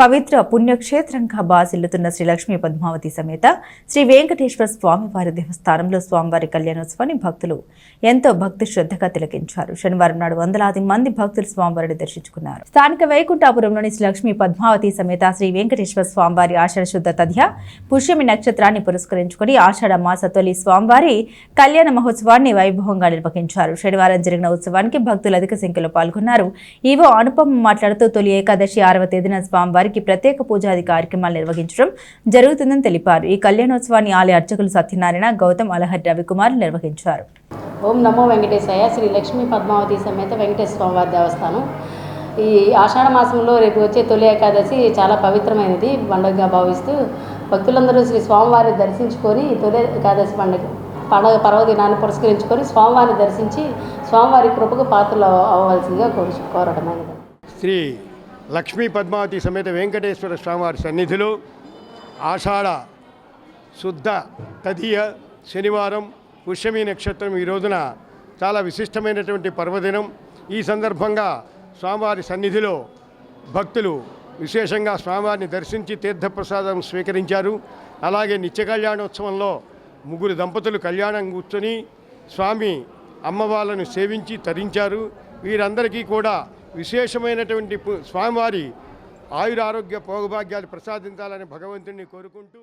పవిత్ర పుణ్యక్షేత్రంగా బాసిల్లుతున్న శ్రీ లక్ష్మీ పద్మావతి సమేత శ్రీ వెంకటేశ్వర స్వామివారి దేవస్థానంలో స్వామివారి కళ్యాణోత్సవాన్ని భక్తులు ఎంతో భక్తి శ్రద్ధగా తిలకించారు. శనివారం నాడు వందలాది మంది భక్తులు స్వామివారిని దర్శించుకున్నారు. స్థానిక వైకుంఠాపురంలోని శ్రీ లక్ష్మీ పద్మావతి సమేత శ్రీ వెంకటేశ్వర స్వామివారి ఆషాఢ శుద్ధ తథ్య పుష్యమి నక్షత్రాన్ని పురస్కరించుకుని ఆషాఢ మాస తొలి స్వామివారి కళ్యాణ మహోత్సవాన్ని వైభవంగా నిర్వహించారు. శనివారం జరిగిన ఉత్సవానికి భక్తులు అధిక సంఖ్యలో పాల్గొన్నారు. ఈవో అనుపమ మాట్లాడుతూ తొలి ఏకాదశి ఆరవ తేదీన స్వామివారికి ప్రత్యేక పూజాది కార్యక్రమాలు నిర్వహించడం జరుగుతుందని తెలిపారు. ఈ కళ్యాణోత్సవాన్ని ఆలయ అర్చకులు సత్యనారాయణ గౌతమ్ అలహర్ రవికుమార్ నిర్వహించారు. ఓం నమో వెంకటేశాయ. శ్రీ లక్ష్మీ పద్మావతి సమేత వెంకటేశ్వర స్వామివారి దేవస్థానం. ఈ ఆషాఢ మాసంలో రేపు వచ్చే తొలి ఏకాదశి చాలా పవిత్రమైనది. పండుగగా భావిస్తూ భక్తులందరూ శ్రీ స్వామివారిని దర్శించుకొని తొలి ఏకాదశి పండుగ పండుగ పర్వదినాన్ని పురస్కరించుకొని స్వామివారిని దర్శించి స్వామివారి కృపకు పాత్రలు అవ్వవలసిందిగా కోరు కోరటమైనది. శ్రీ లక్ష్మీ పద్మావతి సమేత వెంకటేశ్వర స్వామివారి సన్నిధిలో ఆషాఢ శుద్ధ తదియ శనివారం పుష్యమి నక్షత్రం ఈ రోజున చాలా విశిష్టమైనటువంటి పర్వదినం. ఈ సందర్భంగా స్వామివారి సన్నిధిలో భక్తులు విశేషంగా స్వామివారిని దర్శించి తీర్థప్రసాదం స్వీకరించారు. అలాగే నిత్య కళ్యాణోత్సవంలో ముగ్గురు దంపతులు కళ్యాణం కూర్చొని స్వామి అమ్మవార్లను సేవించి తరించారు. వీరందరికీ కూడా విశేషమైనటువంటి పు- స్వామివారి ఆయురారోగ్య భోగభాగ్యాలు ప్రసాదించాలని భగవంతుడిని కోరుకుంటూ